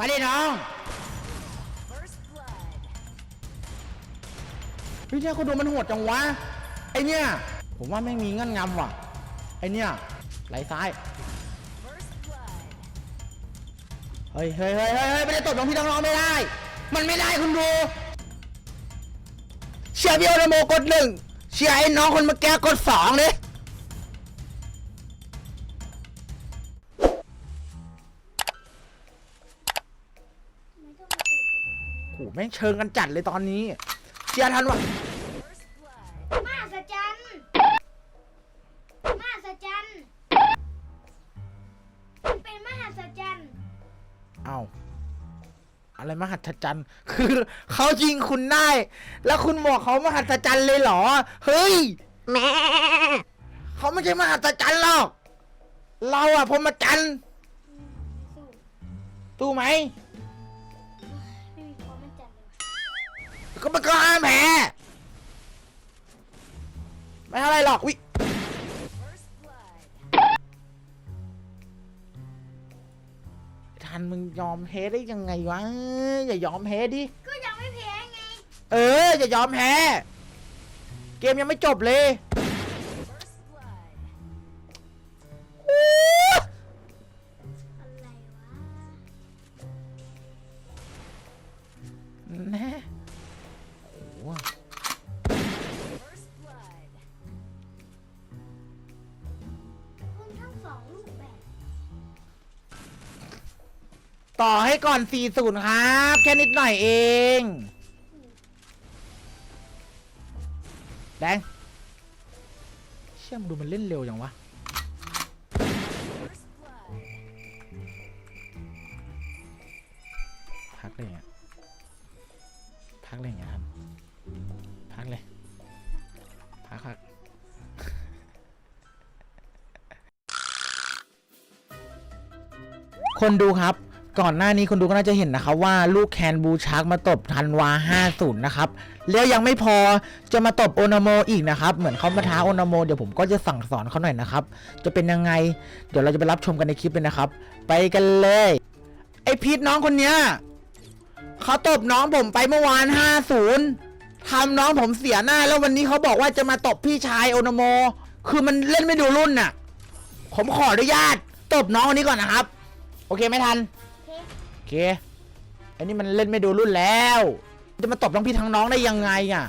มาดิน้อง First blood. พี่เนี่ยคนดูมันโหดจังวะ ไอเนี่ย ผมว่าไม่งมีเงื่อนงำว่ะ ไอเนี่ยไหลซ้าย First blood. เฮ้ยเฮ้ยเฮ้ยเฮ้ยเฮ้ยไม่ได้ตบน้องพี่น้องๆไม่ได้ มันไม่ได้คุณดู เชียร์พี่โอนาโมกดหนึ่งเชียร์ไอ้น้องคนเมื่อกี้กดสองเลย แม่งเชิงกันจัดเลยตอนนี้เชียร์ทันวะ First blood. มาสจันมาสจันเป็นมหัศจรรย์เอาอะไรมหัศจรรย์ คือเขายิงคุณได้ แล้วคุณบอกเขามหัศจรรย์เลยเหรอ เฮ้ยแม่เขาไม่ใช่มหัศจรรย์หรอก เราอะพรหมจันทรย์สู้ตู้ไหมไม่ ก็มันก็ห้ามแพ้ไม่เท่าไรหรอกวิ First blood. ทันมึงยอมแพ้ได้ยังไงวะอย่ายอมแพ้ดิ ก็ยังไม่แพ้ไง เอออย่ายอมแพ้ เกมยังไม่จบเลย ต่อให้ก่อน 4-0 ครับ แค่นิดหน่อยเอง แดง เชื่อมดูมันเล่นเร็วอย่างวะ พักเลยอะพักเลยอย่างเงี้ยครับ พักเลย พักพักคนดูครับ ก่อนหน้านี้คนดูก็น่าจะเห็นนะครับว่าลูกแคนบูชักมาตบทันวา 50 นะครับ แล้วยังไม่พอจะมาตบโอนาโมอีกนะครับ เหมือนเขามาท้าโอนาโมเดี๋ยวผมก็จะสั่งสอนเขาหน่อยนะครับ จะเป็นยังไง เดี๋ยวเราจะไปรับชมกันในคลิปเลยนะครับ ไปกันเลย ไอพีทน้องคนเนี้ยเขาตบน้องผมไปเมื่อวาน 50ทำน้องผมเสียหน้า แล้ววันนี้เขาบอกว่าจะมาตบพี่ชายโอนาโม คือมันเล่นไม่ดูรุ่นน่ะ ผมขออนุญาตตบน้องคนนี้ก่อนนะครับ โอเคไม่ทัน เคโอเคอันนี้มันเล่นไม่ดูรุ่นแล้ว จะมาตบทั้งพี่ทั้งน้องได้ยังไงอะ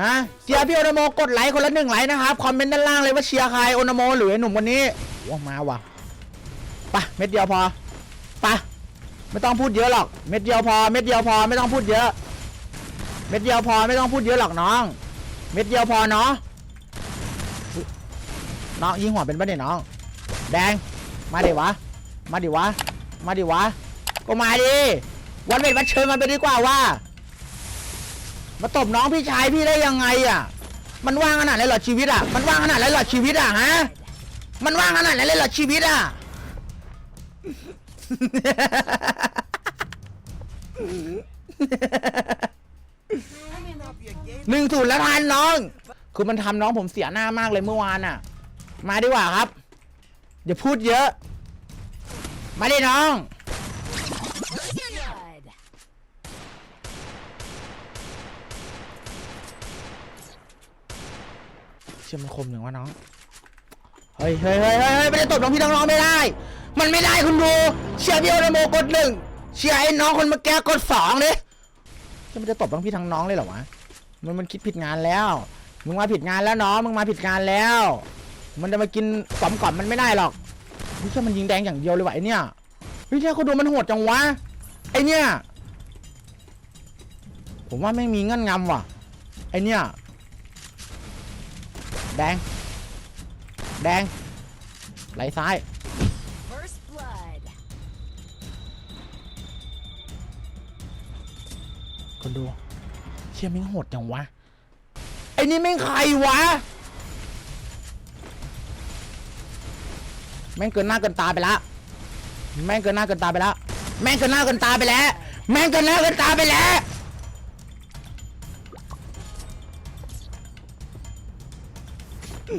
ฮะเชียร์พี่โอนาโมกดไลค์คนละหนึ่งไลค์นะครับคอมเมนต์ด้านล่างเลยว่าเชียร์ใครโอนาโมหรือไอ้หนุ่มคนนี้ว้ามาว่ะปะเม็ดเดียวพอปะไม่ต้องพูดเยอะหรอก เม็ดเดียวพอ เม็ดเดียวพอไม่ต้องพูดเยอะ เม็ดเดียวพอไม่ต้องพูดเยอะหรอกน้อง เม็ดเดียวพอเนาะน้องยิงหัวเป็นปะเนี่ยน้อง แดงมาดิวะ มาดิวะ มาดิวะ ก็มาดิวันเวทวันเชิญมันไปดีกว่าว่า มาตบน้องพี่ชายพี่ได้ยังไงอะ มันว่างขนาดไหนหรอชีวิตอะ มันว่างขนาดไหนหรอชีวิตอะฮะ มันว่างขนาดไหนเลยหรอชีวิตอะ หนึ่งศูนย์แล้วทันน้อง คือมันทำน้องผมเสียหน้ามากเลยเมื่อวานอะ มาดีกว่าครับอย่าพูดเยอะ มาดิน้อง เชื่อมันคมอย่างวะน้อง เฮ้ยเฮ้ยเฮ้ยเฮ้ยไม่ได้ตบน้องพี่น้องๆไม่ได้ มันไม่ได้คุณดู เชียร์พี่โอนาโมกดหนึ่ง เชียร์ไอ้น้องคนเมื่อกี้กดสองเลยจะไม่ได้ตบทั้งพี่ทั้งน้องเลยเหรอวะ มันมันคิดผิดงานแล้ว มึงมาผิดงานแล้วน้อง มึงมาผิดงานแล้ว มันจะมากินกล่อมกล่อมมันไม่ได้หรอกนี่แค่มันยิงแดงอย่างเดียวเลยวะไอเนี่ยเฮ้ยเนี่ยคนดูมันโหดจังวะ ไอเนี่ย ผมว่าไม่งมีเงื่อนงำว่ะ ไอเนี่ย แดง แดง ไหลซ้าย First blood. คนดู เชี่ยแม่งโหดจังวะ ไอ้นี่แม่งใครวะ แม่งเกินหน้าเกินตาไปละ แม่งเกินหน้าเกินตาไปละ แม่งเกินหน้าเกินตาไปแล้ว แม่งเกินหน้าเกินตาไปแล้ว เ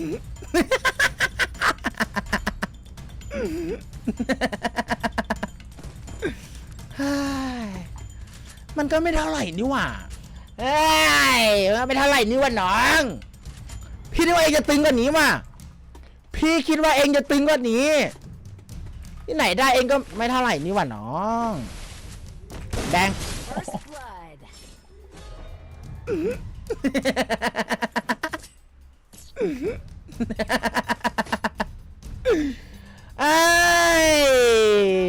ฮ้ยมันก็ไม่เท่าไหร่นี่หว่าเฮ้ยมันไม่เท่าไหร่นี่หว่าน้อง พี่นึกว่าเองจะตึงกว่านี้ว่ะพี่คิดว่าเองจะตึงกว่านี้ ที่ไหนได้เองก็ไม่เท่าไหร่นี่หว่าน้องแดง First blood. เอ้ย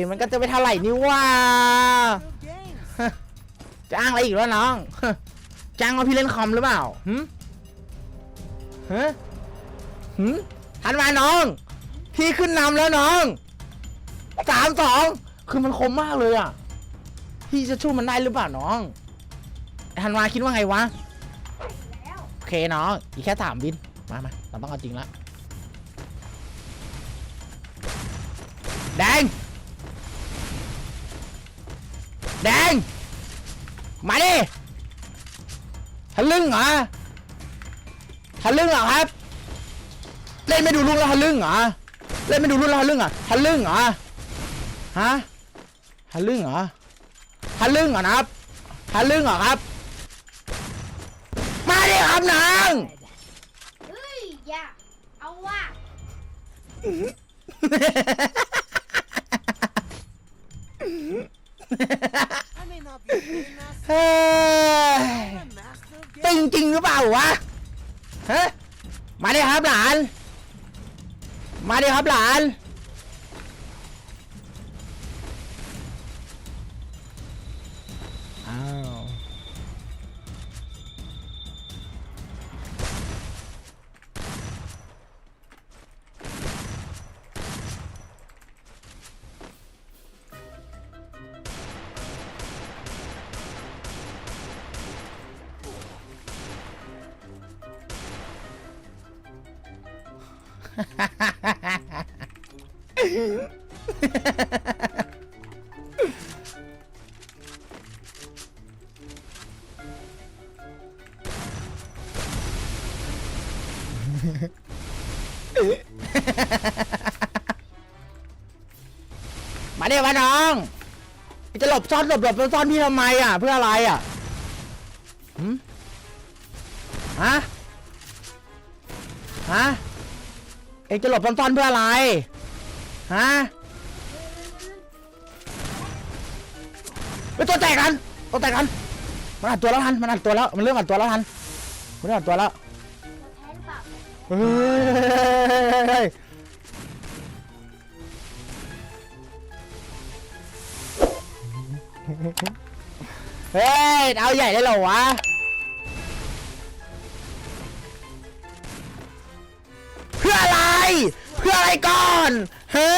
มันก็จะไม่เท่าไหร่นี่ว่าจะอ้างอะไรอีกแล้วน้องจ้างว่าพี่เล่นคอมหรือเปล่าหืมฮะหืมทันมาน้อง พี่ขึ้นนำแล้วน้องสามสองคือมันคมมากเลยอะ พี่จะสู้มันได้หรือเปล่าน้องทันมาคิดว่าไงวะ โอเคน้อง อีกแค่สามบิน มามาเราต้องเอาจริงแล้วแดง แดง มาดิทะลึ่งเหรอทะลึ่งเหรอครับ เล่นไม่ดูลูกแล้วทะลึ่งเหรอเล่นไม่ดูลูกแล้วทะลึ่งเหรอทะลึ่งเหรอฮะทะลึ่งเหรอทะลึ่งเหรอครับทะลึ่งเหรอครับ มาดิครับน้อง ยาเอาว่ะ I may not be a game master, เฮ้ย but I'm a master of ตึง games. จริงหรือเปล่าวะฮะมาดิครับหลาน มาดิครับหลาน มาดิวะน้องจะหลบซ่อนหลบหลบซ่อนพี่ทำไมอะ เพื่ออะไรอะหืมฮะ ฮะ เอ็งจะหลบซ่อนๆเพื่ออะไร ฮะไปตัวแตกกันตัวแตกกันมันอัดตัวแล้วทันมันอัดตัวแล้วมันเริ่มอัดตัวแล้วทันมันเริ่มอัดตัวแล้วเฮ้ยเฮ้ยเอาใหญ่ได้เหรอวะ เพื่ออะไรก่อนฮะ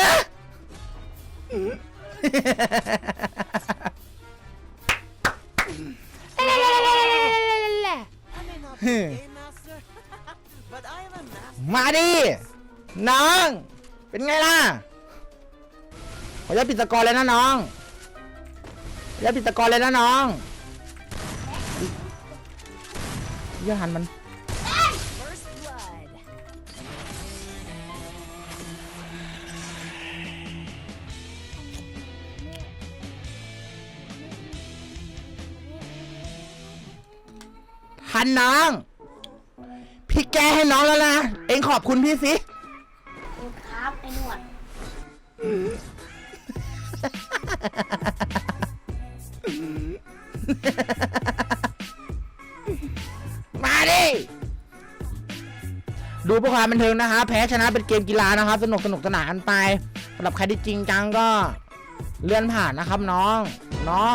มาดิ น้อง เป็นไงล่ะ ขออนุญาตปิดตะกอนเลยนะน้องขออนุญาตปิดตะกอนเลยนะน้องเหี้ยหันมัน ทันน้อง พี่แกให้น้องแล้วนะ เองขอบคุณพี่สิเออครับ ไอ้หนวด มาดิ ดูเพื่อความบันเทิงนะครับแพ้ชนะเป็นเกมกีฬานะครับ สนุกสนุกสนานกันไปสำหรับใครที่จริงจังก็เลื่อนผ่านนะครับน้อง เนาะ